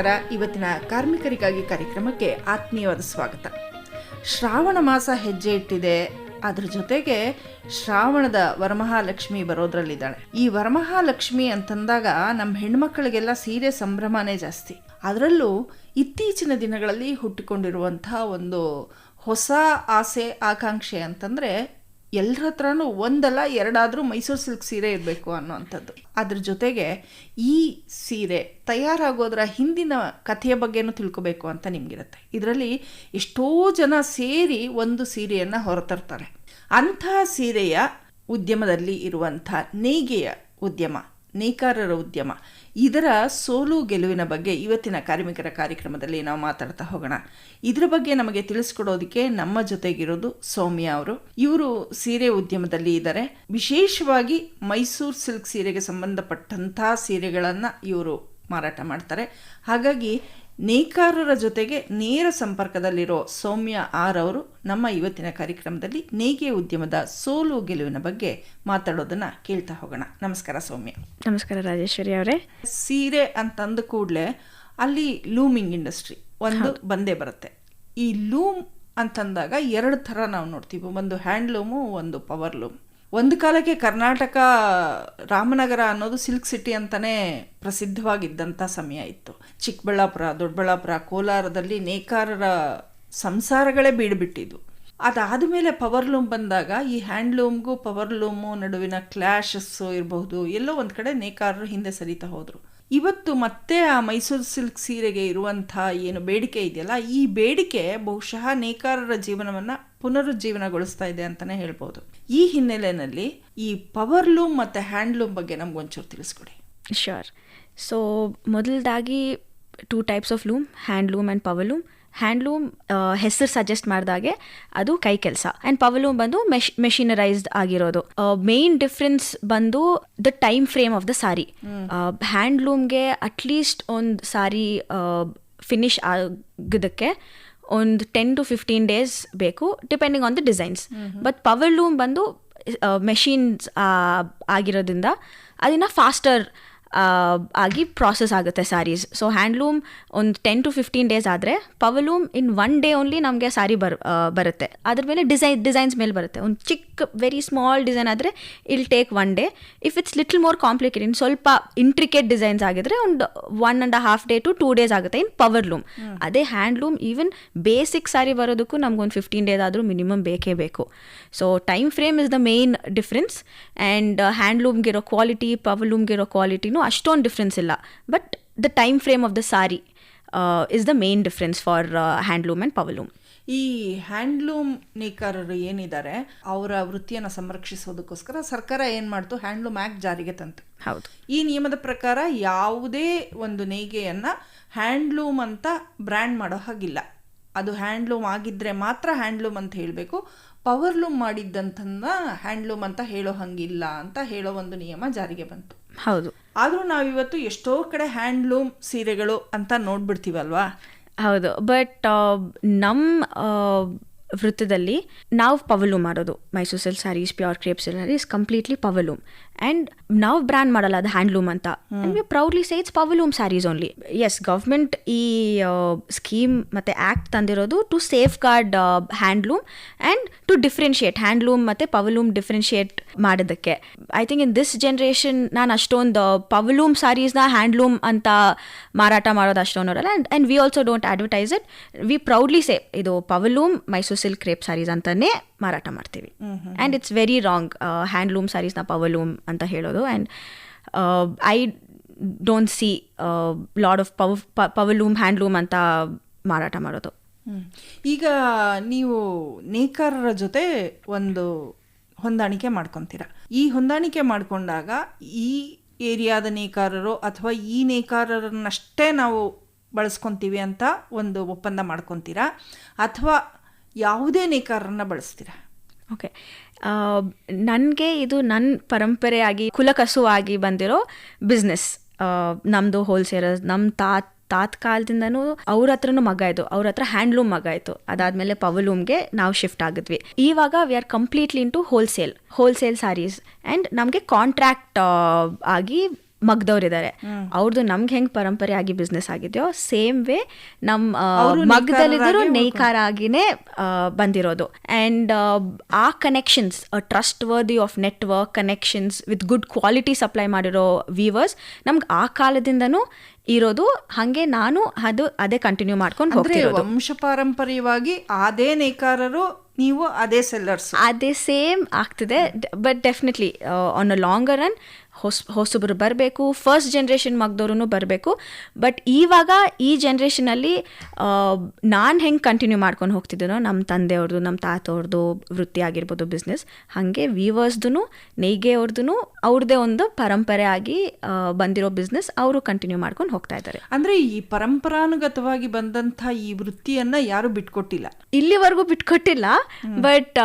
ನಮಸ್ಕಾರ ಇವತ್ತಿನ ಕಾರ್ಮಿಕರಿಗಾಗಿ ಕಾರ್ಯಕ್ರಮಕ್ಕೆ ಆತ್ಮೀಯವಾದ ಸ್ವಾಗತ. ಶ್ರಾವಣ ಮಾಸ ಹೆಜ್ಜೆ ಇಟ್ಟಿದೆ. ಅದ್ರ ಜೊತೆಗೆ ಶ್ರಾವಣದ ವರಮಹಾಲಕ್ಷ್ಮಿ ಬರೋದ್ರಲ್ಲಿದ್ದಾಳೆ. ಈ ವರಮಹಾಲಕ್ಷ್ಮಿ ಅಂತಂದಾಗ ನಮ್ಮ ಹೆಣ್ಮಕ್ಳಿಗೆಲ್ಲ ಸೀರೆ ಸಂಭ್ರಮನೇ ಜಾಸ್ತಿ. ಅದರಲ್ಲೂ ಇತ್ತೀಚಿನ ದಿನಗಳಲ್ಲಿ ಹುಟ್ಟಿಕೊಂಡಿರುವಂತಹ ಒಂದು ಹೊಸ ಆಸೆ, ಆಕಾಂಕ್ಷೆ ಅಂತಂದರೆ ಎಲ್ಲರ ಹತ್ರನೂ ಒಂದಲ್ಲ, ಎರಡಾದರೂ ಮೈಸೂರು ಸಿಲ್ಕ್ ಸೀರೆ ಇರಬೇಕು ಅನ್ನೋವಂಥದ್ದು. ಅದ್ರ ಜೊತೆಗೆ ಈ ಸೀರೆ ತಯಾರಾಗೋದ್ರ ಹಿಂದಿನ ಕಥೆಯ ಬಗ್ಗೆನೂ ತಿಳ್ಕೊಬೇಕು ಅಂತ ನಿಮಗಿರುತ್ತೆ. ಇದರಲ್ಲಿ ಎಷ್ಟೋ ಜನ ಸೇರಿ ಒಂದು ಸೀರೆಯನ್ನು ಹೊರತರ್ತಾರೆ. ಅಂಥ ಸೀರೆಯ ಉದ್ಯಮದಲ್ಲಿ ಇರುವಂಥ ನೇಯ್ಗೆಯ ಉದ್ಯಮ ನೇಕಾರರ ಉದ್ಯಮ. ಇದರ ಸೋಲು ಗೆಲುವಿನ ಬಗ್ಗೆ ಇವತ್ತಿನ ಕಾರ್ಮಿಕರ ಕಾರ್ಯಕ್ರಮದಲ್ಲಿ ನಾವು ಮಾತಾಡ್ತಾ ಹೋಗೋಣ. ಇದರ ಬಗ್ಗೆ ನಮಗೆ ತಿಳಿಸ್ಕೊಡೋದಕ್ಕೆ ನಮ್ಮ ಜೊತೆಗಿರೋದು ಸೌಮ್ಯ ಅವರು. ಇವರು ಸೀರೆ ಉದ್ಯಮದಲ್ಲಿ ಇದ್ದಾರೆ. ವಿಶೇಷವಾಗಿ ಮೈಸೂರು ಸಿಲ್ಕ್ ಸೀರೆಗೆ ಸಂಬಂಧಪಟ್ಟಂತಹ ಸೀರೆಗಳನ್ನು ಇವರು ಮಾರಾಟ ಮಾಡ್ತಾರೆ. ಹಾಗಾಗಿ ನೇಕಾರರ ಜೊತೆಗೆ ನೇರ ಸಂಪರ್ಕದಲ್ಲಿರೋ ಸೌಮ್ಯ ಆರ್ ಅವರು ನಮ್ಮ ಇವತ್ತಿನ ಕಾರ್ಯಕ್ರಮದಲ್ಲಿ ನೇಯ್ಗೆ ಉದ್ಯಮದ ಸೋಲು ಗೆಲುವಿನ ಬಗ್ಗೆ ಮಾತಾಡೋದನ್ನ ಕೇಳ್ತಾ ಹೋಗೋಣ. ನಮಸ್ಕಾರ ಸೌಮ್ಯ. ನಮಸ್ಕಾರ ರಾಜೇಶ್ವರಿ ಅವರೇ. ಸೀರೆ ಅಂತಂದ ಕೂಡಲೇ ಅಲ್ಲಿ ಲೂಮಿಂಗ್ ಇಂಡಸ್ಟ್ರಿ ಒಂದು ಬಂದೇ ಬರುತ್ತೆ. ಈ ಲೂಮ್ ಅಂತಂದಾಗ ಎರಡು ಥರ ನಾವು ನೋಡ್ತೀವಿ. ಒಂದು ಹ್ಯಾಂಡ್ಲೂಮು ಒಂದು ಪವರ್ ಲೂಮ್ ಒಂದು ಕಾಲಕ್ಕೆ ಕರ್ನಾಟಕ ರಾಮನಗರ ಅನ್ನೋದು ಸಿಲ್ಕ್ ಸಿಟಿ ಅಂತಲೇ ಪ್ರಸಿದ್ಧವಾಗಿದ್ದಂಥ ಸಮಯ ಇತ್ತು. ಚಿಕ್ಕಬಳ್ಳಾಪುರ, ದೊಡ್ಡಬಳ್ಳಾಪುರ, ಕೋಲಾರದಲ್ಲಿ ನೇಕಾರರ ಸಂಸಾರಗಳೇ ಬೀಡ್ಬಿಟ್ಟಿದ್ವು ಅದಾದ ಮೇಲೆ ಪವರ್ ಲೂಮ್ ಬಂದಾಗ ಈ ಹ್ಯಾಂಡ್ಲೂಮ್ಗೂ ಪವರ್ ಲೂಮು ನಡುವಿನ ಕ್ಲ್ಯಾಶಸ್ಸು ಇರಬಹುದು, ಎಲ್ಲೋ ಒಂದು ಕಡೆ ನೇಕಾರರು ಹಿಂದೆ ಸರಿತಾ ಹೋದರು. ಇವತ್ತು ಮತ್ತೆ ಆ ಮೈಸೂರು ಸಿಲ್ಕ್ ಸೀರೆಗೆ ಇರುವಂಥ ಏನು ಬೇಡಿಕೆ ಇದೆಯಲ್ಲ, ಈ ಬೇಡಿಕೆ ಬಹುಶಃ ನೇಕಾರರ ಜೀವನವನ್ನು ಪುನರುಜ್ಜೀವನಗೊಳಿಸ್ತಾ ಇದೆ ಅಂತಲೇ ಹೇಳ್ಬೋದು. ಈ ಹಿನ್ನೆಲೆಯಲ್ಲಿ ಈ ಪವರ್ ಲೂಮ್ ಮತ್ತು ಹ್ಯಾಂಡ್ಲೂಮ್ ಬಗ್ಗೆ ನಮ್ಗೊಂಚೂರು ತಿಳಿಸ್ಕೊಡಿ. Sure so ಮೊದಲದಾಗಿ two types of loom handloom and power loom handloom ಹೆಸರು ಸಜೆಸ್ಟ್ ಮಾಡಿದಾಗೆ ಅದು ಕೈ ಕೆಲಸ. ಆ್ಯಂಡ್ ಪವರ್ಲೂಮ್ ಬಂದು ಮೆಶ್ ಮೆಷಿನರೈಸ್ಡ್ ಆಗಿರೋದು. ಮೇನ್ ಡಿಫ್ರೆನ್ಸ್ ಬಂದು the time frame of the sari ಹ್ಯಾಂಡ್ಲೂಮ್ಗೆ at least ಒಂದು ಸಾರಿ ಫಿನಿಶ್ ಆಗೋದಕ್ಕೆ ಒಂದು ಟೆನ್ ಟು ಫಿಫ್ಟೀನ್ ಡೇಸ್ ಬೇಕು depending on the designs but power loom ಬಂದು ಮೆಷಿನ್ಸ್ ಆಗಿರೋದ್ರಿಂದ ಅದನ್ನು ಫಾಸ್ಟರ್ ಆಗಿ ಪ್ರಾಸೆಸ್ ಆಗುತ್ತೆ ಸ್ಯಾರೀಸ್ ಸೊ ಹ್ಯಾಂಡ್ಲೂಮ್ ಒಂದು ಟೆನ್ ಟು ಫಿಫ್ಟೀನ್ ಡೇಸ್ ಆದರೆ powerloom in one day only ನಮಗೆ ಸಾರಿ ಬರ್ ಬರುತ್ತೆ. ಅದ್ರ ಮೇಲೆ ಡಿಸೈನ್ ಡಿಸೈನ್ಸ್ ಮೇಲೆ ಬರುತ್ತೆ. ಒಂದು ಚಿಕ್ಕ ವೆರಿ ಸ್ಮಾಲ್ ಡಿಸೈನ್ ಆದರೆ it'll take one day if it's little more complicated ಸ್ವಲ್ಪ ಇಂಟ್ರಿಕೇಟ್ ಡಿಸೈನ್ಸ್ ಆಗಿದ್ರೆ ಒಂದು one and half day to two days ಆಗುತ್ತೆ ಇನ್ ಪವರ್ಲೂಮ್ ಅದೇ ಹ್ಯಾಂಡ್ಲೂಮ್ ಈವನ್ ಬೇಸಿಕ್ ಸಾರಿ ಬರೋದಕ್ಕೂ ನಮ್ಗೊಂದು ಫಿಫ್ಟೀನ್ ಡೇಸ್ ಆದರೂ ಮಿನಿಮಮ್ ಬೇಕೇ ಬೇಕು. So time frame is the main difference and ಹ್ಯಾಂಡ್ಲೂಮ್ಗಿರೋ quality ಪವರ್ಲೂಮ್ಗಿರೋ ಕ್ವಾಲಿಟಿನೂ ಅಷ್ಟೊಂದು ಡಿಫ್ರೆನ್ಸ್ ಇಲ್ಲ. But the time frame of the sari is the main difference for handloom and powerloom ಈ ಹ್ಯಾಂಡ್ಲೂಮ್ ನೇಕಾರರು ಏನಿದ್ದಾರೆ ಅವರ ವೃತ್ತಿಯನ್ನು ಸಂರಕ್ಷಿಸೋದಕ್ಕೋಸ್ಕರ ಸರ್ಕಾರ ಏನು ಮಾಡ್ತು? ಹ್ಯಾಂಡ್ಲೂಮ್ ಆ್ಯಕ್ಟ್ ಜಾರಿಗೆ ತಂತು. ಹೌದು. ಈ ನಿಯಮದ ಪ್ರಕಾರ ಯಾವುದೇ ಒಂದು ನೇಯ್ಗೆಯನ್ನು ಹ್ಯಾಂಡ್ಲೂಮ್ ಅಂತ ಬ್ರ್ಯಾಂಡ್ ಮಾಡೋ ಹಾಗಿಲ್ಲ. ಅದು ಹ್ಯಾಂಡ್ಲೂಮ್ ಆಗಿದ್ದರೆ ಮಾತ್ರ ಹ್ಯಾಂಡ್ಲೂಮ್ ಅಂತ ಹೇಳಬೇಕು. ಪವರ್ಲೂಮ್ ಮಾಡಿದ್ದಂಥನ್ನ ಹ್ಯಾಂಡ್ಲೂಮ್ ಅಂತ ಹೇಳೋ ಹಂಗಿಲ್ಲ ಅಂತ ಹೇಳೋ ಒಂದು ನಿಯಮ ಜಾರಿಗೆ ಬಂತು. ಹೌದು. ಆದರೂ ನಾವಿವತ್ತು ಎಷ್ಟೋ ಕಡೆ ಹ್ಯಾಂಡ್ಲೂಮ್ ಸೀರೆಗಳು ಅಂತ ನೋಡ್ಬಿಡ್ತೀವಲ್ವಾ? ಹೌದು. ಬಟ್ ನಮ್ಮ ವೃತ್ತದಲ್ಲಿ ನಾವು ಪವಲೂಮ್ ಮಾಡೋದು. Mysore silk saris pure crepe saris completely powerloom and ನಾವು ಬ್ರ್ಯಾಂಡ್ ಮಾಡಲ್ಲ ಅದು ಹ್ಯಾಂಡ್ಲೂಮ್ ಅಂತ. We proudly say it's powerloom saris only as government ಈ ಸ್ಕೀಮ್ ಮತ್ತು act ತಂದಿರೋದು to safeguard handloom and to differentiate handloom ಮತ್ತು ಪವಲೂಮ್ ಡಿಫ್ರೆನ್ಷಿಯೇಟ್ ಮಾಡೋದಕ್ಕೆ I think in this generation ನಾನು ಅಷ್ಟೊಂದು ಪವಲೂಮ್ ಸ್ಯಾರೀಸ್ನ ಹ್ಯಾಂಡ್ಲೂಮ್ ಅಂತ ಮಾರಾಟ ಮಾಡೋದು ಅಷ್ಟೊಂದು ನೋಡಲ್ಲ. And and we also don't advertise it we proudly say ಇದು powerloom Mysore silk crepe saris ಅಂತಲೇ ಮಾರಾಟ ಮಾಡ್ತೀವಿ. And it's very wrong handloom ಸ್ಯಾರೀಸ್ನ loom ಅಂತ ಹೇಳೋದು. And I don't see lot of ಪವ್ hand handloom ಅಂತ ಮಾರಾಟ ಮಾಡೋದು. ಈಗ ನೀವು ನೇಕಾರರ ಜೊತೆ ಒಂದು ಹೊಂದಾಣಿಕೆ ಮಾಡ್ಕೊತೀರ. ಈ ಹೊಂದಾಣಿಕೆ ಮಾಡಿಕೊಂಡಾಗ ಈ ಏರಿಯಾದ ನೇಕಾರರು ಅಥವಾ ಈ ನೇಕಾರರನ್ನಷ್ಟೇ ನಾವು ಬಳಸ್ಕೊತೀವಿ ಅಂತ ಒಂದು ಒಪ್ಪಂದ ಮಾಡ್ಕೊತೀರಾ? ಅಥವಾ ಯಾವುದೇ ನೇಕಾರರನ್ನ ಬಳಸ್ತೀರಾ? ಓಕೆ. ನನಗೆ ಇದು ನನ್ನ ಪರಂಪರೆಯಾಗಿ, ಕುಲಕಸುವಾಗಿ ಬಂದಿರೋ ಬಿಸ್ನೆಸ್ ನಮ್ಮದು ಹೋಲ್ಸೇಲರ್ಸ್ ನಮ್ಮ ತಾತ್ ತಾತ್ ಕಾಲದಿಂದನೂ ಅವ್ರ ಹತ್ರನೂ ಮಗ ಆಯಿತು ಅವ್ರ ಹತ್ರ ಹ್ಯಾಂಡ್ಲೂಮ್ ಮಗ ಆಯಿತು ಅದಾದಮೇಲೆ ಪವಲೂಮ್ಗೆ ನಾವು ಶಿಫ್ಟ್ ಆಗಿದ್ವಿ. ಇವಾಗ we are completely into wholesale wholesale saris and ನಮಗೆ ಕಾಂಟ್ರ್ಯಾಕ್ಟ್ ಆಗಿ ಮಗ್ದವ್ರಿದ್ದಾರೆ. ಅವ್ರದ್ದು ನಮ್ಗೆ ಹೆಂಗ್ ಪರಂಪರೆ ಆಗಿ ಬಿಸ್ನೆಸ್ ಆಗಿದೆಯೋ ಸೇಮ್ ವೇ ನಮ್ಮ ಅವ್ರು ಮಗ್ದಲ್ಲಿದ್ದರು ನೇಕಾರ ಆಗಿನೇ ಬಂದಿರೋದು. ಅಂಡ್ ಆ connections trustworthy of network connections with good quality supply ಮಾಡಿರೋ ವೀವರ್ಸ್ ನಮ್ಗೆ ಆ ಕಾಲದಿಂದನೂ ಇರೋದು. ಹಾಗೆ ನಾನು ಅದು ಅದೇ ಕಂಟಿನ್ಯೂ ಮಾಡ್ಕೊಂಡು ಹೋಗ್ತಿರೋದು. ವಂಶ ಪಾರಂಪರ್ಯವಾಗಿ ಅದೇ ನೇಕಾರರು ನೀವು ಅದೇ ಸೆಲ್ಲರ್ಸ್ ಅದೇ ಸೇಮ್ ಆಗ್ತಿದೆ. But definitely on a longer run ಹೊಸ ಹೊಸಬ್ರು ಬರಬೇಕು ಫಸ್ಟ್ ಜನ್ರೇಷನ್ ಮಗ್ದವ್ರು ಬರಬೇಕು. ಬಟ್ ಇವಾಗ ಈ ಜನ್ರೇಷನಲ್ಲಿ ನಾನು ಹೆಂಗೆ ಕಂಟಿನ್ಯೂ ಮಾಡ್ಕೊಂಡು ಹೋಗ್ತಿದ್ದೀನೋ ನಮ್ಮ ತಂದೆಯವ್ರದ್ದು ನಮ್ಮ ತಾತವ್ರದ್ದು ವೃತ್ತಿ ಆಗಿರ್ಬೋದು ಬಿಸ್ನೆಸ್ ಹಾಗೆ ವೀವರ್ಸ್ದು ನೇಯ್ಗೆಯವ್ರದ್ದು ಅವ್ರದ್ದೇ ಒಂದು ಪರಂಪರೆ ಆಗಿ ಬಂದಿರೋ ಬಿಸ್ನೆಸ್ ಅವರು ಕಂಟಿನ್ಯೂ ಮಾಡ್ಕೊಂಡು ಹೋಗ್ತಾ ಇದ್ದಾರೆ. ಅಂದರೆ ಈ ಪರಂಪರಾನುಗತವಾಗಿ ಬಂದಂಥ ಈ ವೃತ್ತಿಯನ್ನು ಯಾರು ಬಿಟ್ಕೊಟ್ಟಿಲ್ಲ? ಇಲ್ಲಿವರೆಗೂ ಬಿಟ್ಕೊಟ್ಟಿಲ್ಲ. ಬಟ್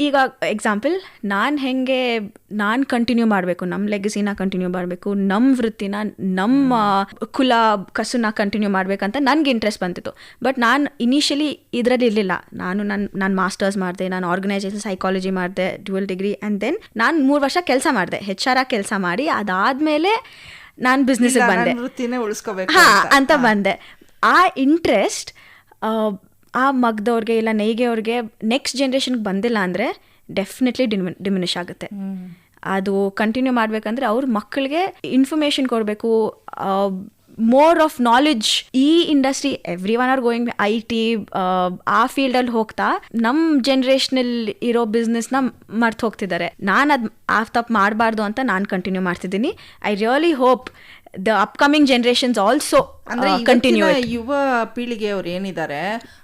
ಈಗ ಎಕ್ಸಾಂಪಲ್ ನಾನು ಹೆಂಗೆ ನಾನು ಕಂಟಿನ್ಯೂ ಮಾಡಬೇಕು ನಮ್ಮ ಲೆಗಸಿನ ಕಂಟಿನ್ಯೂ ಮಾಡಬೇಕು ನಮ್ಮ ವೃತ್ತಿನ ನಮ್ಮ ಕುಲ ಕಸುನ ಕಂಟಿನ್ಯೂ ಮಾಡಬೇಕಂತ ನನಗೆ ಇಂಟ್ರೆಸ್ಟ್ ಬಂತಿತ್ತು. ಬಟ್ ನಾನು ಇನಿಷಿಯಲಿ ಇದರಲ್ಲಿ ಇರಲಿಲ್ಲ. ನಾನು ನನ್ನ ನಾನು ಮಾಸ್ಟರ್ಸ್ ಮಾಡಿದೆ ನಾನು ಆರ್ಗನೈಸೇಷನ್ ಸೈಕಾಲಜಿ ಮಾಡಿದೆ ಡ್ಯುವಲ್ ಡಿಗ್ರಿ ಆ್ಯಂಡ್ ದೆನ್ ನಾನು ಮೂರು ವರ್ಷ ಕೆಲಸ ಮಾಡಿದೆ ಹೆಚ್ ಆರ್ ಆಗಿ ಕೆಲಸ ಮಾಡಿ ಅದಾದಮೇಲೆ ನಾನು ಬಿಸ್ನೆಸ್ಗೆ ಬಂದೆ. ಹಾಂ. ಅಂತ. ಬಂದೆ. ಆ ಇಂಟ್ರೆಸ್ಟ್ ಆ ಮಗ್ದವ್ರಿಗೆ ಇಲ್ಲ ನೈಗೆ ಅವ್ರಿಗೆ ನೆಕ್ಸ್ಟ್ ಜನ್ರೇಷನ್ಗೆ ಬಂದಿಲ್ಲ ಅಂದರೆ ಡೆಫಿನೆಟ್ಲಿ ಡಿಮಿ ಡಿಮಿನಿಷ್ ಆಗುತ್ತೆ. ಅದು ಕಂಟಿನ್ಯೂ ಮಾಡಬೇಕಂದ್ರೆ ಅವ್ರ ಮಕ್ಕಳಿಗೆ ಇನ್ಫಾರ್ಮೇಷನ್ ಕೊಡಬೇಕು ಮೋರ್ ಆಫ್ ನಾಲೆಡ್ಜ್ ಈ industry everyone are going I T ಆ ಫೀಲ್ಡಲ್ಲಿ ಹೋಗ್ತಾ ನಮ್ಮ ಜನ್ರೇಷನಲ್ಲಿ ಇರೋ ಬಿಸ್ನೆಸ್ನ ಮರ್ತು ಹೋಗ್ತಿದ್ದಾರೆ. ನಾನು ಅದು ಆ ತಪ್ಪು ಮಾಡಬಾರ್ದು ಅಂತ ನಾನು ಕಂಟಿನ್ಯೂ ಮಾಡ್ತಿದ್ದೀನಿ. I really hope the upcoming generations also ಅಂದ್ರೆ ಕಂಟಿನ್ಯೂ ಇವತ್ತಿನ ಯುವ ಪೀಳಿಗೆಯವರು ಏನಿದ್ದಾರೆ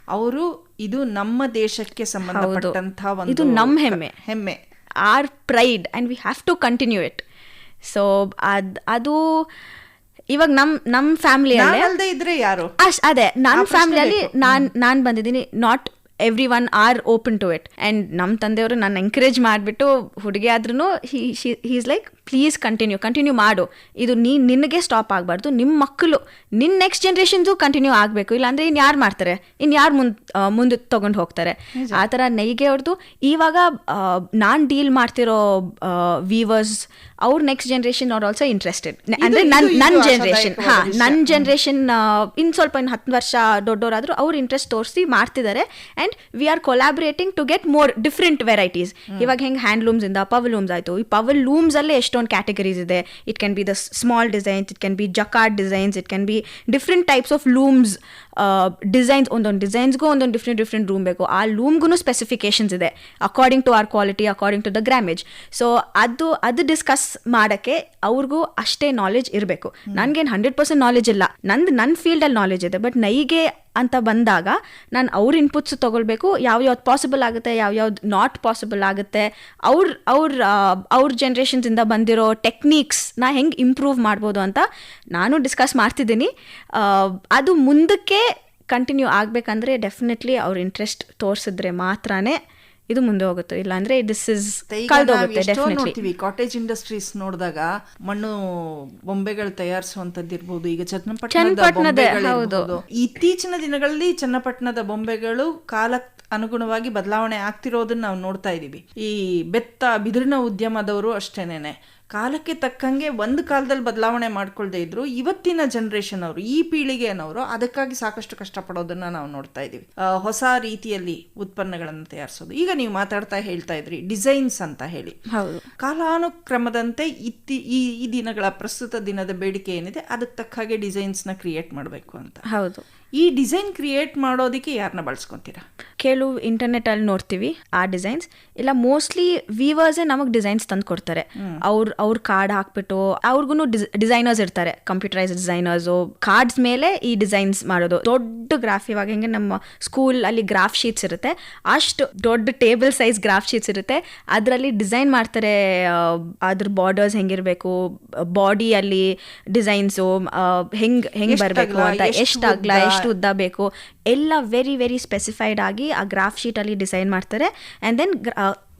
ಅವರು ಇದು ನಮ್ಮ ದೇಶಕ್ಕೆ ಸಂಬಂಧಪಟ್ಟಂತಹ ಒಂದು ಇದು ನಮ್ಮ ಹೆಮ್ಮೆ. ಹೆಮ್ಮೆ. Our pride and we have to continue it so ಅದು ಅದು ಇವಾಗ ನಮ್ಮ ನಮ್ಮ ಫ್ಯಾಮಿಲಿ ಅಲ್ಲದೆ ಇದ್ರೆ ಯಾರು? ಅಶ್ ಅದೇ ನನ್ನ ಫ್ಯಾಮಿಲಿಯಲ್ಲಿ. ನಾನು ನಾನು ಬಂದಿದ್ದೀನಿ not everyone are open to it and ನಮ್ಮ ತಂದೆಯವರು ನಾನು ಎಂಕರೇಜ್ ಮಾಡಿಬಿಟ್ಟು ಹುಡುಗಿ ಆದ್ರೂ is like please continue continue ಮಾಡು. ಇದು ನೀ ನಿನಗೆ ಸ್ಟಾಪ್ ಆಗಬಾರ್ದು ನಿಮ್ಮ ಮಕ್ಕಳು ನಿನ್ನ ನೆಕ್ಸ್ಟ್ ಜನ್ರೇಷನ್ಸು ಕಂಟಿನ್ಯೂ ಆಗಬೇಕು. ಇಲ್ಲಾಂದರೆ ಇನ್ನು ಯಾರು ಮಾಡ್ತಾರೆ? ಇನ್ನು ಯಾರು ಮುಂದೆ ಮುಂದೆ ತೊಗೊಂಡು ಹೋಗ್ತಾರೆ? ಆ ಥರ ನೈಗೆ ಅವ್ರದ್ದು ಇವಾಗ ನಾನು ಡೀಲ್ ಮಾಡ್ತಿರೋ ವೀವರ್ಸ್ ಅವ್ರ ನೆಕ್ಸ್ಟ್ ಜನ್ರೇಷನ್ ಅವ್ರು ಆಲ್ಸೋ ಇಂಟ್ರೆಸ್ಟೆಡ್ ಅಂದ್ರೆ ಇದು- ನನ್ನ ಇದು ನನ್ನ ಜನ್ರೇಷನ್. ಹಾಂ ನನ್ನ ಜನ್ರೇಷನ್ ಇನ್ ಸ್ವಲ್ಪ ಇನ್ನು ಹತ್ತು ವರ್ಷ ದೊಡ್ಡವರಾದರೂ ಅವ್ರು ಇಂಟ್ರೆಸ್ಟ್ ತೋರಿಸಿ ಮಾಡ್ತಿದ್ದಾರೆ and we are collaborating to get more different varieties ಇವಾಗ ಹೆಂಗೆ ಹ್ಯಾಂಡ್ಲೂಮ್ಸಿಂದ ಪವರ್ ಲೂಮ್ಸ್ ಆಯಿತು. ಈ ಪವರ್ ಲೂಮ್ಸಲ್ಲೇ ಎಷ್ಟೊಂದು ಕ್ಯಾಟಗರೀಸ್ ಇದೆ. It can be the small designs it can be jacquard designs it can be different types of looms designs ಒಂದೊಂದು ಡಿಸೈನ್ಸ್ಗೂ ಒಂದೊಂದು different different room ಬೇಕು. ಆ ಲೂಮ್ಗೂ ಸ್ಪೆಸಿಫಿಕೇಶನ್ಸ್ ಇದೆ according to our quality according to the grammage so ಅದು ಅದು discuss ಮಾಡೋಕ್ಕೆ ಅವ್ರಿಗೂ ಅಷ್ಟೇ ನಾಲೆಜ್ ಇರಬೇಕು. ನನಗೇನು ಹಂಡ್ರೆಡ್ ಪರ್ಸೆಂಟ್ ನಾಲೆಜ್ ಇಲ್ಲ. ನಂದು ನನ್ನ ಫೀಲ್ಡಲ್ಲಿ ನಾಲೆಜ್ ಇದೆ ಬಟ್ ನೈಗೆ ಅಂತ ಬಂದಾಗ ನಾನು ಅವ್ರ ಇನ್ಪುಟ್ಸ್ ತೊಗೊಳ್ಬೇಕು ಯಾವ್ಯಾವ್ದು ಪಾಸಿಬಲ್ ಆಗುತ್ತೆ ಯಾವ್ಯಾವ್ದು ನಾಟ್ ಪಾಸಿಬಲ್ ಆಗುತ್ತೆ. ಅವ್ರ ಅವ್ರ ಅವ್ರ ಜನ್ರೇಷನ್ಸಿಂದ ಬಂದಿರೋ ಟೆಕ್ನಿಕ್ಸ್ ನಾ ಹೆಂಗೆ ಇಂಪ್ರೂವ್ ಮಾಡ್ಬೋದು ಅಂತ ನಾನು ಡಿಸ್ಕಸ್ ಮಾಡ್ತಿದ್ದೀನಿ. ಅದು ಮುಂದಕ್ಕೆ ಕಂಟಿನ್ಯೂ ಆಗಬೇಕಂದ್ರೆ ಡೆಫಿನೆಟ್ಲಿ ಅವ್ರ ಇಂಟ್ರೆಸ್ಟ್ ತೋರಿಸಿದ್ರೆ ಮಾತ್ರನೇ ಇದು ಮುಂದೆ ಹೋಗುತ್ತೆ. ಇಲ್ಲಾಂದ್ರೆ ದಿಸ್ ಇಸ್ ನೋಡ್ತೀವಿ ಕಾಟೇಜ್ ಇಂಡಸ್ಟ್ರೀಸ್ ನೋಡಿದಾಗ ಮಣ್ಣು ಬೊಂಬೆಗಳು ತಯಾರಿಸುವಂತದ್ದಿರ್ಬೋದು ಈಗ ಚನ್ನಪಟ್ಟಣದ. ಇತ್ತೀಚಿನ ದಿನಗಳಲ್ಲಿ ಚನ್ನಪಟ್ಟಣದ ಬೊಂಬೆಗಳು ಕಾಲ ಅನುಗುಣವಾಗಿ ಬದಲಾವಣೆ ಆಗ್ತಿರೋದನ್ನ ನಾವು ನೋಡ್ತಾ ಇದೀವಿ. ಈ ಬೆತ್ತ ಬಿದಿರಿನ ಉದ್ಯಮದವರು ಅಷ್ಟೇನೇನೆ. ಕಾಲಕ್ಕೆ ತಕ್ಕಂಗೆ ಒಂದು ಕಾಲದಲ್ಲಿ ಬದಲಾವಣೆ ಮಾಡ್ಕೊಳ್ಳದೆ ಇದ್ರು ಇವತ್ತಿನ ಜನರೇಷನ್ ಅವರು ಈ ಪೀಳಿಗೆನವರು ಅದಕ್ಕಾಗಿ ಸಾಕಷ್ಟು ಕಷ್ಟಪಡೋದನ್ನ ನಾವು ನೋಡ್ತಾ ಇದೀವಿ. ಆ, ಹೊಸ ರೀತಿಯಲ್ಲಿ ಉತ್ಪನ್ನಗಳನ್ನು ತಯಾರಿಸೋದು. ಈಗ ನೀವು ಮಾತಾಡ್ತಾ ಹೇಳ್ತಾ ಇದ್ರಿ ಡಿಸೈನ್ಸ್ ಅಂತ ಹೇಳಿ. ಹೌದು. ಕಾಲಾನುಕ್ರಮದಂತೆ ಇತ್ತಿ ಈ ಈ ದಿನಗಳ ಪ್ರಸ್ತುತ ದಿನದ ಬೇಡಿಕೆ ಏನಿದೆ ಅದಕ್ಕೆ ತಕ್ಕ ಹಾಗೆ ಡಿಸೈನ್ಸ್ನ ಕ್ರಿಯೇಟ್ ಮಾಡಬೇಕು ಅಂತ. ಹೌದು. ಈ ಡಿಸೈನ್ ಕ್ರಿಯೇಟ್ ಮಾಡೋದಕ್ಕೆ ಯಾರನ್ನ ಬಳಸ್ಕೊತೀರಾ? ಕೆಲವು ಇಂಟರ್ನೆಟಲ್ಲಿ ನೋಡ್ತೀವಿ ಆ ಡಿಸೈನ್ಸ್ ಇಲ್ಲ ಮೋಸ್ಟ್ಲಿ ವೀವರ್ಸೇ ನಮಗೆ ಡಿಸೈನ್ಸ್ ತಂದು ಕೊಡ್ತಾರೆ. ಅವ್ರ ಅವ್ರ ಕಾರ್ಡ್ ಹಾಕ್ಬಿಟ್ಟು ಅವ್ರಿಗೂ ಡಿಸೈನರ್ಸ್ ಇರ್ತಾರೆ. ಕಂಪ್ಯೂಟರೈಸ್ ಡಿಸೈನರ್ಸು ಕಾರ್ಡ್ಸ್ ಮೇಲೆ ಈ ಡಿಸೈನ್ಸ್ ಮಾಡೋದು. ದೊಡ್ಡ ಗ್ರಾಫ್ ಇವಾಗ ಹೆಂಗೆ ನಮ್ಮ ಸ್ಕೂಲ್ ಅಲ್ಲಿ ಗ್ರಾಫ್ ಶೀಟ್ಸ್ ಇರುತ್ತೆ. ಅಷ್ಟು ದೊಡ್ಡ ಟೇಬಲ್ ಸೈಜ್ ಗ್ರಾಫ್ ಶೀಟ್ಸ್ ಇರುತ್ತೆ. ಅದರಲ್ಲಿ ಡಿಸೈನ್ ಮಾಡ್ತಾರೆ ಅದ್ರ ಬಾರ್ಡರ್ಸ್ ಹೆಂಗಿರಬೇಕು ಬಾಡಿಯಲ್ಲಿ ಡಿಸೈನ್ಸು ಹೆಂಗ್ ಹೆಂಗ್ ಬರಬೇಕು ಅಂತ. ಎಷ್ಟ್ ಅಗ್ಲ? ಎಷ್ಟು ಉದ್ದ ಬೇಕು, ಎಲ್ಲ ವೆರಿ ವೆರಿ ಸ್ಪೆಸಿಫೈಡ್ ಆಗಿ ಆ ಗ್ರಾಫ್ ಶೀಟಲ್ಲಿ ಡಿಸೈನ್ ಮಾಡ್ತಾರೆ. ಆ್ಯಂಡ್ ದೆನ್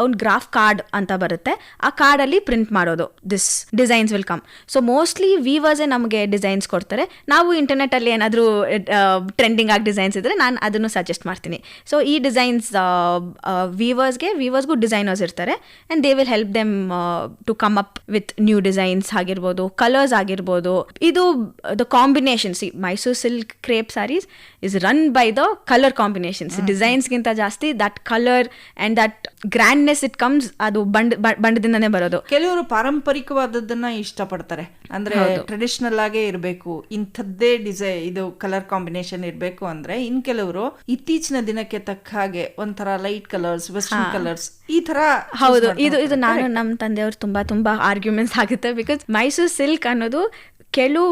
ಒಂದು ಗ್ರಾಫ್ ಕಾರ್ಡ್ ಅಂತ ಬರುತ್ತೆ. ಆ ಕಾರ್ಡಲ್ಲಿ ಪ್ರಿಂಟ್ ಮಾಡೋದು. This designs will come so mostly ವೀವರ್ಸೇ ನಮಗೆ ಡಿಸೈನ್ಸ್ ಕೊಡ್ತಾರೆ. ನಾವು ಇಂಟರ್ನೆಟ್ಟಲ್ಲಿ ಏನಾದರೂ ಟ್ರೆಂಡಿಂಗ್ ಆಗಿ ಡಿಸೈನ್ಸ್ ಇದ್ದರೆ ನಾನು ಅದನ್ನು ಸಜೆಸ್ಟ್ ಮಾಡ್ತೀನಿ. ಸೊ ಈ ಡಿಸೈನ್ಸ್ ವೀವರ್ಸ್ಗೆ ವೀವರ್ಸ್ಗೂ ಡಿಸೈನರ್ಸ್ ಇರ್ತಾರೆ. And they will help them to come up with new designs ಆಗಿರ್ಬೋದು ಕಲರ್ಸ್ ಆಗಿರ್ಬೋದು. ಇದು the combinations Mysore silk crepe saris is run by the colour combinations ಡಿಸೈನ್ಸ್ಗಿಂತ ಜಾಸ್ತಿ that colour and that grandness it comes ಅದು ಬಂಡ್ ಬಂಡದಿಂದನೇ ಬರೋದು. ಕೆಲವರು ಪಾರಂಪರಿಕವಾದದ್ದನ್ನ ಇಷ್ಟಪಡ್ತಾರೆ. ಅಂದ್ರೆ ಟ್ರೆಡಿಷನಲ್ ಆಗೇ ಇರಬೇಕು ಇಂಥದ್ದೇ ಡಿಸೈ ಇದು ಕಲರ್ ಕಾಂಬಿನೇಷನ್ ಇರಬೇಕು ಅಂದ್ರೆ ಇನ್ ಕೆಲವರು ಇತ್ತೀಚಿನ ದಿನಕ್ಕೆ ತಕ್ಕ ಹಾಗೆ ಒಂಥರ ಲೈಟ್ ಕಲರ್ಸ್ ವೆಸ್ಟರ್ನ್ ಕಲರ್ಸ್ ಈ ತರ ಹೌದು. ಇದು ಇದು ನಾನು ನಮ್ಮ ತಂದೆಯವರು ತುಂಬಾ ತುಂಬಾ ಆರ್ಗ್ಯುಮೆಂಟ್ಸ್ ಆಗುತ್ತೆ ಬಿಕಾಸ್ ಮೈಸೂರು ಸಿಲ್ಕ್ ಅನ್ನೋದು ಕೆಲವು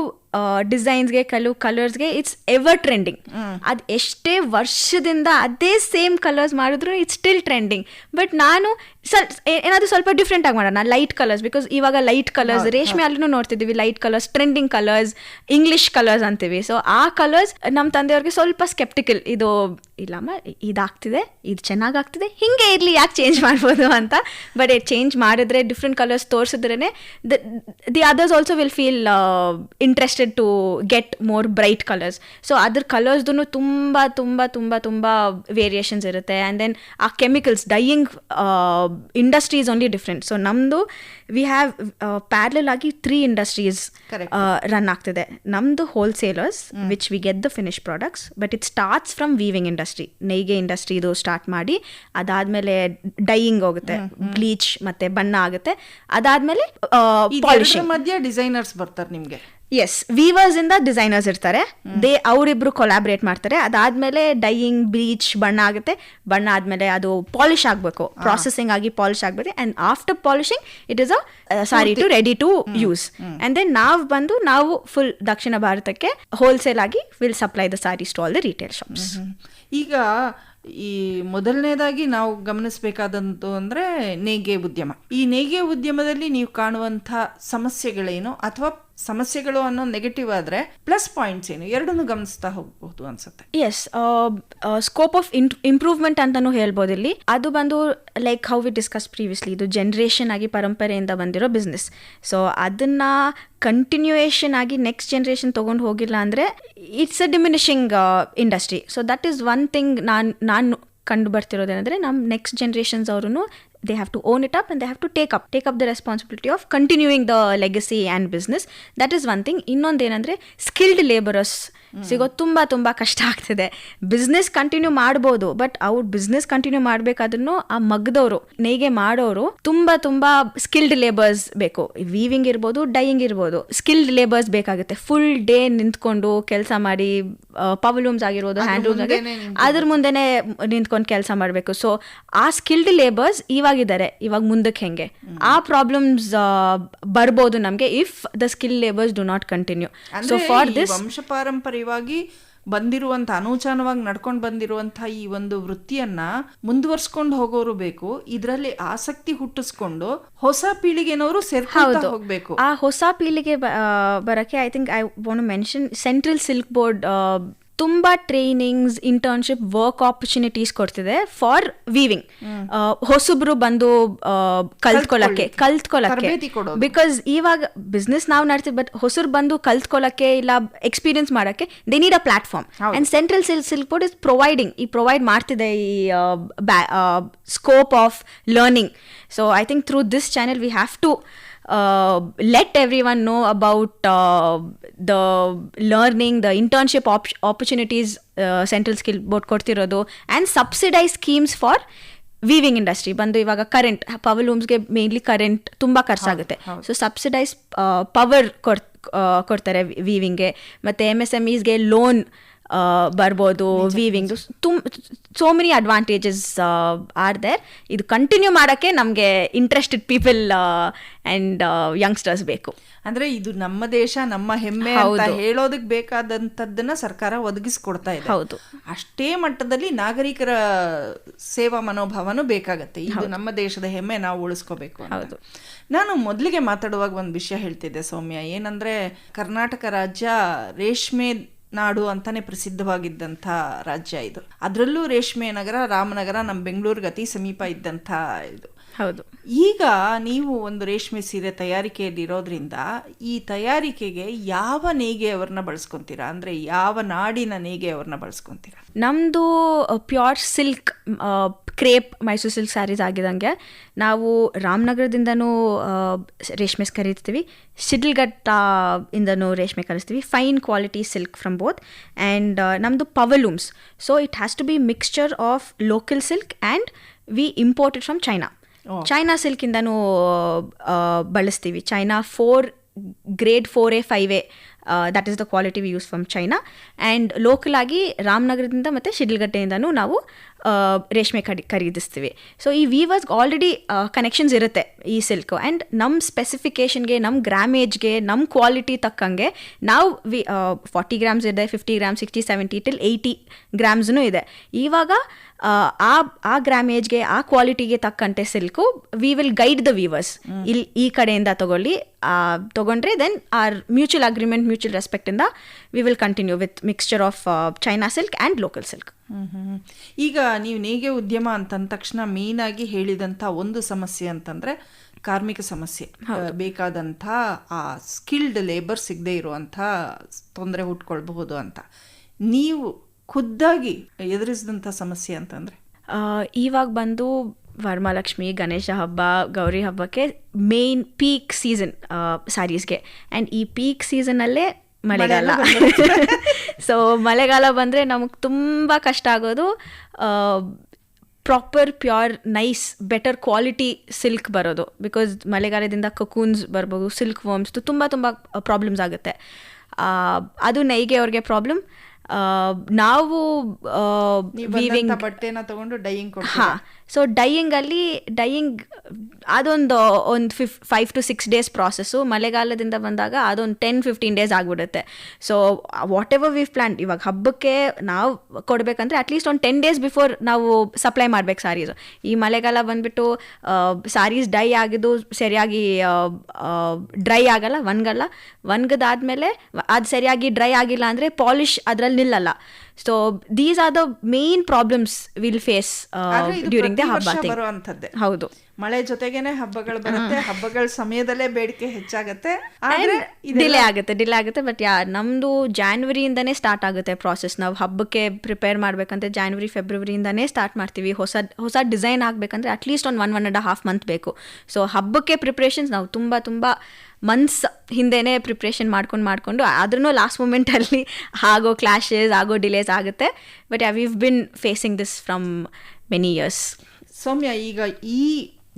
ಡಿಸೈನ್ಸ್ಗೆ ಕೆಲವು ಕಲರ್ಸ್ಗೆ ಇಟ್ಸ್ ಎವರ್ ಟ್ರೆಂಡಿಂಗ್ ಅದು ಎಷ್ಟೇ ವರ್ಷದಿಂದ ಅದೇ ಸೇಮ್ ಕಲರ್ಸ್ ಮಾಡಿದ್ರು ಇಟ್ಸ್ ಸ್ಟಿಲ್ ಟ್ರೆಂಡಿಂಗ್ ಬಟ್ ನಾನು ಸ್ವಲ್ ಏನಾದರೂ ಸ್ವಲ್ಪ ಡಿಫ್ರೆಂಟ್ ಆಗಿ ಮಾಡೋಣ ಲೈಟ್ ಕಲರ್ಸ್ ಬಿಕಾಸ್ ಇವಾಗ ಲೈಟ್ ಕಲರ್ಸ್ ರೇಷ್ಮೆ ಅಲ್ಲೂ ನೋಡ್ತಿದ್ದೀವಿ light colours trending colours English colours ಅಂತೀವಿ. ಸೊ ಆ ಕಲರ್ಸ್ ನಮ್ಮ ತಂದೆಯವ್ರಿಗೆ ಸ್ವಲ್ಪ ಸ್ಕೆಪ್ಟಿಕಲ್ ಇದು ಇಲ್ಲಮ್ಮ ಇದಾಗ್ತಿದೆ ಇದು ಚೆನ್ನಾಗಾಗ್ತಿದೆ ಹಿಂಗೆ ಇರಲಿ ಯಾಕೆ ಚೇಂಜ್ ಮಾಡ್ಬೋದು ಅಂತ. ಬಟ್ ಚೇಂಜ್ ಮಾಡಿದ್ರೆ different colours ತೋರಿಸಿದ್ರೇ the others also will feel interested to get more bright colours so ಅದ್ರ ಕಲರ್ಸ್ದು ತುಂಬ ತುಂಬ ತುಂಬ ತುಂಬ ವೇರಿಯೇಷನ್ಸ್ ಇರುತ್ತೆ ಆ್ಯಂಡ್ ದೆನ್ ಆ chemicals dyeing industry is only different so ನಮ್ಮದು ವಿ ಹ್ಯಾವ್ ಪ್ಯಾರಲ್ ಆಗಿ ತ್ರೀ ಇಂಡಸ್ಟ್ರೀಸ್. ರನ್ ಆಗ್ತಿದೆ ನಮ್ಮದು wholesalers which we get the finish products but it starts from weaving industry ನೇಯ್ಗೆ industry ಇದು ಸ್ಟಾರ್ಟ್ ಮಾಡಿ ಅದಾದಮೇಲೆ dying ಹೋಗುತ್ತೆ bleach ಮತ್ತೆ ಬಣ್ಣ ಆಗುತ್ತೆ ಅದಾದಮೇಲೆ ಮಧ್ಯ ಡಿಸೈನರ್ಸ್ ಬರ್ತಾರೆ ನಿಮ್ಗೆ. ಎಸ್ ವೀವರ್ಸ್ ಇಂದ ಡಿಸೈನರ್ಸ್ ಇರ್ತಾರೆ. ದೇ ಅವರಿಬ್ರು ಕೊಲಾಬ್ರೇಟ್ ಮಾಡ್ತಾರೆ. ಅದಾದ್ಮೇಲೆ ಡೈಯಿಂಗ್ ಬ್ಲೀಚ್ ಬಣ್ಣ ಆಗುತ್ತೆ. ಬಣ್ಣ ಆದ್ಮೇಲೆ ಅದು ಪಾಲಿಶ್ ಆಗಬೇಕು. ಪ್ರಾಸೆಸಿಂಗ್ ಆಗಿ ಪಾಲಿಶ್ ಆಗಬೇಕು. And after polishing it is a sari to ready to use and then ನಾವು ಬಂದು ನಾವು ಫುಲ್ ದಕ್ಷಿಣ ಭಾರತಕ್ಕೆ ಹೋಲ್ಸೇಲ್ ಆಗಿ will supply the saris to all the retail shops ಈಗ ಈ ಮೊದಲನೇದಾಗಿ ನಾವು ಗಮನಿಸಬೇಕಾದಂತು ಅಂದ್ರೆ ನೇಯ್ಗೆ ಉದ್ಯಮ. ಈ ನೇಯ್ಗೆ ಉದ್ಯಮದಲ್ಲಿ ನೀವು ಕಾಣುವಂಥ ಸಮಸ್ಯೆಗಳೇನು? ಅಥವಾ ಸಮಸ್ಯೆಗಳು ಅನ್ನೋ ನೆಗೆಟಿವ್ ಆದ್ರೆ ಪ್ಲಸ್ ಪಾಯಿಂಟ್ಸ್ ಏನು? ಎರಡನ್ನೂ ಗಮನಿಸ್ತಾ ಹೋಗಬಹುದು ಅನ್ಸುತ್ತೆ. ಎಸ್ ಸ್ಕೋಪ್ ಆಫ್ ಇಂಪ್ರೂವ್ಮೆಂಟ್ ಅಂತಾನು ಹೇಳ್ಬೋದು ಇಲ್ಲಿ. ಅದು ಬಂದು like how we discuss previously ಇದು ಜನ್ರೇಷನ್ ಆಗಿ ಪರಂಪರೆಯಿಂದ ಬಂದಿರೋ ಬಿಸ್ನೆಸ್ ಸೊ ಅದನ್ನ ಕಂಟಿನ್ಯೂಯೇಷನ್ ಆಗಿ ನೆಕ್ಸ್ಟ್ ಜನ್ರೇಷನ್ ತಗೊಂಡು ಹೋಗಿಲ್ಲ ಅಂದರೆ it's a diminishing industry so that is one thing ನಾನು ನಾನು ಕಂಡು ಬರ್ತಿರೋದೇನೆಂದರೆ ನಮ್ಮ ನೆಕ್ಸ್ಟ್ ಜನ್ರೇಷನ್ಸ್ ಅವರು they have to own it up and they have to take up take up the responsibility of continuing the legacy and business that is one thing ಇನ್ನೊಂದು ಏನಂದರೆ skilled labourers ಸಿಗೋದು ತುಂಬ ತುಂಬ ಕಷ್ಟ ಆಗ್ತಿದೆ. ಬಿಸ್ನೆಸ್ ಕಂಟಿನ್ಯೂ ಮಾಡ್ಬೋದು but ಅವ್ರು business continue ಮಾಡ್ಬೇಕಾದ್ರೂ ಆ ಮಗ್ದವರು ನೇಗೆ ಮಾಡೋರು ತುಂಬ ತುಂಬ ಸ್ಕಿಲ್ಡ್ ಲೇಬರ್ಸ್ ಬೇಕು. ವೀವಿಂಗ್ ಇರ್ಬೋದು ಡೈಯಿಂಗ್ ಇರ್ಬೋದು ಸ್ಕಿಲ್ಡ್ ಲೇಬರ್ಸ್ ಬೇಕಾಗುತ್ತೆ. ಫುಲ್ ಡೇ ನಿಂತ್ಕೊಂಡು ಕೆಲಸ ಮಾಡಿ ಪವಲೂಮ್ಸ್ ಆಗಿರ್ಬೋದು ಹ್ಯಾಂಡ್ಲೂಮ್ಸ್ ಆಗಿ ಅದ್ರ ಮುಂದೆನೆ ನಿಂತ್ಕೊಂಡು. ಕೆಲಸ ಮಾಡಬೇಕು. ಸೊ ಆ ಸ್ಕಿಲ್ಡ್ ಲೇಬರ್ಸ್ ಇವಾಗಿದ್ದಾರೆ ಇವಾಗ ಮುಂದಕ್ಕೆ ಹೆಂಗೆ? ಆ ಪ್ರಾಬ್ಲಮ್ಸ್ ಬರ್ಬೋದು ನಮಗೆ if the skill labours do not continue so for this ವಂಶ ಪಾರಂಪರ್ಯವಾಗಿ ಬಂದಿರುವಂತ ಅನೂಚಾನವಾಗಿ ನಡ್ಕೊಂಡು ಬಂದಿರುವಂಥ ಈ ಒಂದು ವೃತ್ತಿಯನ್ನು ಮುಂದುವರ್ಸ್ಕೊಂಡು ಹೋಗೋರು ಬೇಕು. ಇದರಲ್ಲಿ ಆಸಕ್ತಿ ಹುಟ್ಟಿಸ್ಕೊಂಡು ಹೊಸ ಪೀಳಿಗೆನವರು ಸೇರ್ಕೊಳ್ತಾ ಹೋಗಬೇಕು. ಆ ಹೊಸ ಪೀಳಿಗೆ ಬರಕ್ಕೆ I think I want mention central silk board ತುಂಬ ಟ್ರೈನಿಂಗ್ಸ್ ಇಂಟರ್ನ್ಶಿಪ್ ವರ್ಕ್ ಆಪರ್ಚುನಿಟೀಸ್ ಕೊಡ್ತಿದೆ ಫಾರ್ ವೀವಿಂಗ್ ಹೊಸಬ್ರು ಬಂದು ಕಲ್ತ್ಕೊಳಕ್ಕೆ ಕಲ್ತ್ಕೊಳ್ಳಕ್ಕೆ ಕಲ್ತ್ಕೊಳ್ಳಕ್ಕೆ ತರಬೇತಿ ಕೊಡೋದು. ಬಿಕಾಸ್ ಇವಾಗ ಬಿಸ್ನೆಸ್ ನಾವು ಮಾಡ್ತೀವಿ ಬಟ್ ಹೊಸರು ಬಂದು ಕಲ್ತ್ಕೊಳ್ಳಕ್ಕೆ ಇಲ್ಲ ಎಕ್ಸ್ಪೀರಿಯನ್ಸ್ ಮಾಡೋಕ್ಕೆ they need a platform and central sil silk board is providing ಈ ಪ್ರೊವೈಡ್ ಮಾಡ್ತಿದೆ ಈ scope of learning so I think through this channel we have to let everyone know about the learning the internship opportunities central skill board ಕೊಡ್ತಿರೋದು and subsidise schemes for weaving industry ಬಂದು ಇವಾಗ current power ಲೂಮ್ಸ್ಗೆ mainly current ತುಂಬ ಖರ್ಚಾಗುತ್ತೆ so subsidise power ಕೊಡ್ ಕೊಡ್ತಾರೆ ವೀವಿಂಗ್ಗೆ ಮತ್ತು M S M ಈಸ್ಗೆ loan ಬರ್ಬೋದು ವೀವಿಂಗ್ದು ತುಮ್ so many advantages are there ಇದು ಕಂಟಿನ್ಯೂ ಮಾಡೋಕ್ಕೆ ನಮಗೆ ಇಂಟ್ರೆಸ್ಟೆಡ್ ಪೀಪಲ್ ಆ್ಯಂಡ್ ಯಂಗ್ಸ್ಟರ್ಸ್ ಬೇಕು. ಅಂದ್ರೆ ಇದು ನಮ್ಮ ದೇಶ ನಮ್ಮ ಹೆಮ್ಮೆ ಅಂತ ಹೇಳೋದಕ್ಕೆ ಬೇಕಾದಂತದ್ದನ್ನ ಸರ್ಕಾರ ಒದಗಿಸ್ಕೊಡ್ತಾ ಇದೆ. ಹೌದು. ಅಷ್ಟೇ ಮಟ್ಟದಲ್ಲಿ ನಾಗರಿಕರ ಸೇವಾ ಮನೋಭಾವನೂ ಬೇಕಾಗತ್ತೆ. ಇದು ನಮ್ಮ ದೇಶದ ಹೆಮ್ಮೆ ನಾವು ಉಳಿಸ್ಕೋಬೇಕು ಹೌದು. ನಾನು ಮೊದಲಿಗೆ ಮಾತಾಡುವಾಗ ಒಂದು ವಿಷಯ ಹೇಳ್ತಿದ್ದೆ ಸೌಮ್ಯ. ಏನಂದ್ರೆ ಕರ್ನಾಟಕ ರಾಜ್ಯ ರೇಷ್ಮೆ ನಾಡು ಅಂತಾನೆ ಪ್ರಸಿದ್ಧವಾಗಿದ್ದಂಥ ರಾಜ್ಯ ಇದು. ಅದರಲ್ಲೂ ರೇಷ್ಮೆ ನಗರ, ರಾಮನಗರ, ನಮ್ಮ ಬೆಂಗಳೂರಿಗೆ ಅತಿ ಸಮೀಪ ಇದ್ದಂಥ ಇದು. ಹೌದು. ಈಗ ನೀವು ಒಂದು ರೇಷ್ಮೆ ಸೀರೆ ತಯಾರಿಕೆಯಲ್ಲಿ ಇರೋದ್ರಿಂದ ಈ ತಯಾರಿಕೆಗೆ ಯಾವ ನೇಯ್ಗೆಯವರನ್ನ ಬಳಸ್ಕೊಂತೀರಾ? ಅಂದ್ರೆ ಯಾವ ನಾಡಿನ ನೇಯ್ಗೆಯವರನ್ನ ಬಳಸ್ಕೊಂತೀರಾ? ನಮ್ಮದು pure silk crepe Mysore silk saris ಆಗಿದಂಗೆ ನಾವು ರಾಮನಗರದಿಂದನೂ ರೇಷ್ಮೆ ಖರೀದ್ತೀವಿ ಶಿಡ್ಲಘಟ್ಟ ಇಂದನೂ ರೇಷ್ಮೆ ಕಲಿಸ್ತೀವಿ fine quality silk from both and ನಮ್ಮದು powerlooms so it has to be mixture of local silk and we imported from China China ಸಿಲ್ಕಿಂದನೂ ಆ, ಬಳಸ್ತೀವಿ. China four grade four A five A that is the quality we use from China and local ಆಗಿ ರಾಮನಗರದಿಂದ ಮತ್ತು ಶಿಡ್ಲಘಟ್ಟೆಯಿಂದನೂ ನಾವು ರೇಷ್ಮೆ ಕಡಿ ಖರೀದಿಸ್ತೀವಿ. So ಈ ವೀವರ್ಸ್ ಆಲ್ರೆಡಿ ಕನೆಕ್ಷನ್ಸ್ ಇರುತ್ತೆ ಈ ಸಿಲ್ಕು ಆ್ಯಂಡ್ ನಮ್ಮ ಸ್ಪೆಸಿಫಿಕೇಷನ್ಗೆ ನಮ್ಮ ಗ್ರಾಮೇಜ್ಗೆ ನಮ್ಮ ಕ್ವಾಲಿಟಿ ತಕ್ಕಂಗೆ ನಾವು ವಿ ಫಾರ್ಟಿ ಗ್ರಾಮ್ಸ್ ಇದೆ fifty gram sixty seventy till eighty ಗ್ರಾಮ್ಸ್ನೂ ಇದೆ. ಇವಾಗ ಆ, ಆ ಗ್ರಾಮೇಜ್ಗೆ ಆ ಕ್ವಾಲಿಟಿಗೆ ತಕ್ಕಂತೆ silk we will guide the weavers ಇಲ್ಲಿ ಈ ಕಡೆಯಿಂದ ತಗೊಳ್ಳಿ ತಗೊಂಡ್ರೆ then our mutual agreement mutual respect we will continue with mixture of China silk and local silk and hmm hmm. ಈಗ ನೀವು ನೇಯ್ಗೆ ಉದ್ಯಮ ಅಂತಂದ ತಕ್ಷಣ ಮೇನ್ ಆಗಿ ಹೇಳಿದಂಥ ಒಂದು ಸಮಸ್ಯೆ ಅಂತಂದ್ರೆ ಕಾರ್ಮಿಕ ಸಮಸ್ಯೆ. ಬೇಕಾದಂಥ ಆ ಸ್ಕಿಲ್ಡ್ ಲೇಬರ್ ಸಿಗದೆ ಇರುವಂಥ ತೊಂದರೆ ಹುಟ್ಕೊಳ್ಬಹುದು ಅಂತ. ನೀವು ಖುದ್ದಾಗಿ ಎದುರಿಸಿದಂಥ ಸಮಸ್ಯೆ ಅಂತಂದ್ರೆ? ಇವಾಗ ಬಂದು ವರಮಹಾಲಕ್ಷ್ಮಿ ಗಣೇಶ ಹಬ್ಬ ಗೌರಿ ಹಬ್ಬಕ್ಕೆ ಮೇನ್ ಪೀಕ್ ಸೀಸನ್ ಸ್ಯಾರೀಸ್ಗೆ ಆ್ಯಂಡ್ ಈ ಪೀಕ್ ಸೀಸನಲ್ಲೇ ಮಳೆಗಾಲ ಸೊ ಮಳೆಗಾಲ ಬಂದರೆ ನಮಗೆ ತುಂಬ ಕಷ್ಟ ಆಗೋದು proper pure nice better quality silk ಬರೋದು. ಬಿಕಾಸ್ ಮಳೆಗಾಲದಿಂದ ಕಕೂನ್ಸ್ ಬರ್ಬೋದು ಸಿಲ್ಕ್ ವರ್ಮ್ಸ್ದು ತುಂಬ ತುಂಬ ಪ್ರಾಬ್ಲಮ್ಸ್ ಆಗುತ್ತೆ. ಅದು ನೈಗೆ ಅವ್ರಿಗೆ ಪ್ರಾಬ್ಲಮ್ ನಾವು ವೀವಿಂಗ್ ಬಟ್ಟೆನ ತಗೊಂಡು ಡೈಯಿಂಗ್ ಹಾ ಸೊ ಡೈಯಿಂಗ್ ಅಲ್ಲಿ ಡೈಯಿಂಗ್ ಅದೊಂದು ಒಂದು fif five to six days process ಮಳೆಗಾಲದಿಂದ ಬಂದಾಗ ಅದೊಂದು ಟೆನ್ ಫಿಫ್ಟೀನ್ ಡೇಸ್ ಆಗಿಬಿಡುತ್ತೆ. So whatever we plan ಇವಾಗ ಹಬ್ಬಕ್ಕೆ ನಾವು ಕೊಡಬೇಕಂದ್ರೆ ಅಟ್ಲೀಸ್ಟ್ ಒಂದು ಟೆನ್ ಡೇಸ್ ಬಿಫೋರ್ ನಾವು ಸಪ್ಲೈ ಮಾಡ್ಬೇಕು ಸ್ಯಾರೀಸು ಈ ಮಳೆಗಾಲ ಬಂದ್ಬಿಟ್ಟು ಸ್ಯಾರೀಸ್ ಡೈ ಆಗಿದ್ದು ಸರಿಯಾಗಿ ಡ್ರೈ ಆಗಲ್ಲ ಒಣಗಲ್ಲ. ಒಣಗದಾದ್ಮೇಲೆ ಅದು ಸರಿಯಾಗಿ ಡ್ರೈ ಆಗಿಲ್ಲ ಅಂದರೆ ಪಾಲಿಶ್ ಅದರಲ್ಲಿ ನಿಲ್ಲಲ್ಲ so these are the main problems will face during the ಹಬ್ಬ. ಹೌದು. ಮಳೆ ಜೊತೆಗೇನೆ ಹಬ್ಬಗಳು ಬರುತ್ತೆ ಹಬ್ಬಗಳ ಸಮಯದಲ್ಲೇ ಬೇಡಿಕೆ ಹೆಚ್ಚಾಗುತ್ತೆ. ಆದ್ರೆ ಡಿಲೇ ಆಗುತ್ತೆ ಡಿಲೇ ಆಗುತ್ತೆ ಬಟ್ ಯಾ ನಮ್ದು ಜಾನ್ವರಿಯಿಂದನೇ ಸ್ಟಾರ್ಟ್ ಆಗುತ್ತೆ ಪ್ರಾಸೆಸ್ ನಾವು ಹಬ್ಬಕ್ಕೆ ಪ್ರಿಪೇರ್ ಮಾಡ್ಬೇಕಂದ್ರೆ ಜಾನ್ವರಿ ಫೆಬ್ರವರಿಯಿಂದನೇ ಸ್ಟಾರ್ಟ್ ಮಾಡ್ತೀವಿ. ಹೊಸ ಹೊಸ ಡಿಸೈನ್ ಆಗಬೇಕಂದ್ರೆ ಅಟ್ಲೀಸ್ಟ್ ಒಂದು one one and half month ಬೇಕು. ಸೊ ಹಬ್ಬಕ್ಕೆ ಪ್ರಿಪ್ರೇಷನ್ಸ್ ನಾವು ತುಂಬ ತುಂಬ ಮಂತ್ಸ್ ಹಿಂದೆನೇ ಪ್ರಿಪ್ರೇಷನ್ ಮಾಡ್ಕೊಂಡು ಮಾಡಿಕೊಂಡು ಆದ್ರೂ ಲಾಸ್ಟ್ ಮೂಮೆಂಟಲ್ಲಿ ಆಗೋ ಕ್ಲಾಶಸ್ ಆಗೋ ಡಿಲೇಸ್ ಆಗುತ್ತೆ but I have been facing this from many years Soumya ಈಗ ಈ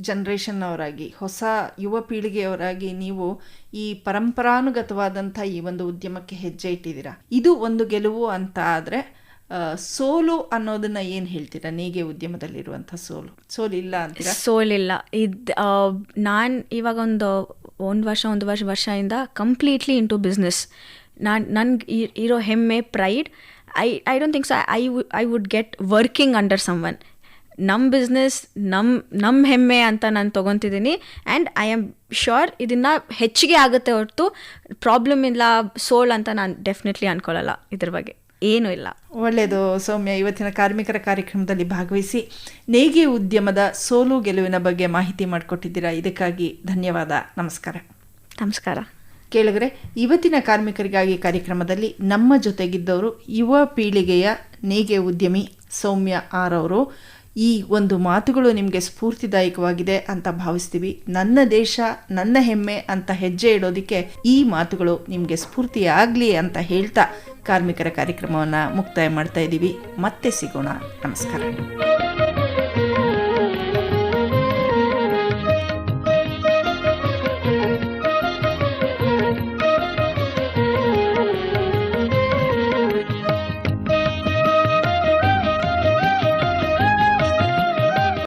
ಜನರೇಷನ್ ಅವರಾಗಿ ಹೊಸ ಯುವ ಪೀಳಿಗೆಯವರಾಗಿ ನೀವು ಈ ಪರಂಪರಾನುಗತವಾದಂಥ ಈ ಒಂದು ಉದ್ಯಮಕ್ಕೆ ಹೆಜ್ಜೆ ಇಟ್ಟಿದ್ದೀರಾ? ಇದು ಒಂದು ಗೆಲುವು ಅಂತ ಆದರೆ ಸೋಲು ಅನ್ನೋದನ್ನ ಏನು ಹೇಳ್ತೀರಾ? ನೀಗೆ ಉದ್ಯಮದಲ್ಲಿರುವಂಥ ಸೋಲು. ಸೋಲು ಇಲ್ಲ ಅಂತೀರಾ? ಸೋಲಿಲ್ಲ ಇದು ನಾನು ಇವಾಗ ಒಂದು ಒಂದು ವರ್ಷ ಒಂದು ವರ್ಷ ವರ್ಷದಿಂದ ಕಂಪ್ಲೀಟ್ಲಿ ಇಂಟು ಬಿಸ್ನೆಸ್ ನಾನು ನನಗೆ ಇರೋ ಹೆಮ್ಮೆ pride I I don't think so I I would get working under someone ನಮ್ಮ ಬಿಸ್ನೆಸ್ ನಮ್ಮ ನಮ್ಮ ಹೆಮ್ಮೆ ಅಂತ ನಾನು ತೊಗೊತಿದ್ದೀನಿ ಆ್ಯಂಡ್ ಐ ಆಮ್ ಶ್ಯೂರ್ ಇದನ್ನು ಹೆಚ್ಚಿಗೆ ಆಗುತ್ತೆ ಹೊರತು ಪ್ರಾಬ್ಲಮ್ ಇಲ್ಲ ಸೋಲ್ ಅಂತ ನಾನು ಡೆಫಿನೆಟ್ಲಿ ಅನ್ಕೊಳ್ಳಲ್ಲ ಇದ್ರ ಬಗ್ಗೆ. ಏನೂ ಇಲ್ಲ. ಒಳ್ಳೆಯದು ಸೌಮ್ಯ. ಇವತ್ತಿನ ಕಾರ್ಮಿಕರ ಕಾರ್ಯಕ್ರಮದಲ್ಲಿ ಭಾಗವಹಿಸಿ ನೇಗಿ ಉದ್ಯಮದ ಸೋಲು ಗೆಲುವಿನ ಬಗ್ಗೆ ಮಾಹಿತಿ ಮಾಡಿಕೊಟ್ಟಿದ್ದೀರಾ. ಇದಕ್ಕಾಗಿ ಧನ್ಯವಾದ. ನಮಸ್ಕಾರ. ನಮಸ್ಕಾರ. ಕೇಳಿದ್ರೆ ಇವತ್ತಿನ ಕಾರ್ಮಿಕರಿಗಾಗಿ ಕಾರ್ಯಕ್ರಮದಲ್ಲಿ ನಮ್ಮ ಜೊತೆಗಿದ್ದವರು ಯುವ ಪೀಳಿಗೆಯ ನೇಗೆ ಉದ್ಯಮಿ ಸೌಮ್ಯ ಆರ್ ಅವರು. ಈ ಒಂದು ಮಾತುಗಳು ನಿಮಗೆ ಸ್ಫೂರ್ತಿದಾಯಕವಾಗಿದೆ ಅಂತ ಭಾವಿಸ್ತೀವಿ. ನನ್ನ ದೇಶ, ನನ್ನ ಹೆಮ್ಮೆ ಅಂತ ಹೆಜ್ಜೆ ಇಡೋದಕ್ಕೆ ಈ ಮಾತುಗಳು ನಿಮಗೆ ಸ್ಫೂರ್ತಿಯಾಗಲಿ ಅಂತ ಹೇಳ್ತಾ ಕಾರ್ಮಿಕರ ಕಾರ್ಯಕ್ರಮವನ್ನು ಮುಕ್ತಾಯ ಮಾಡ್ತಾ ಇದ್ದೀವಿ. ಮತ್ತೆ ಸಿಗೋಣ. ನಮಸ್ಕಾರ.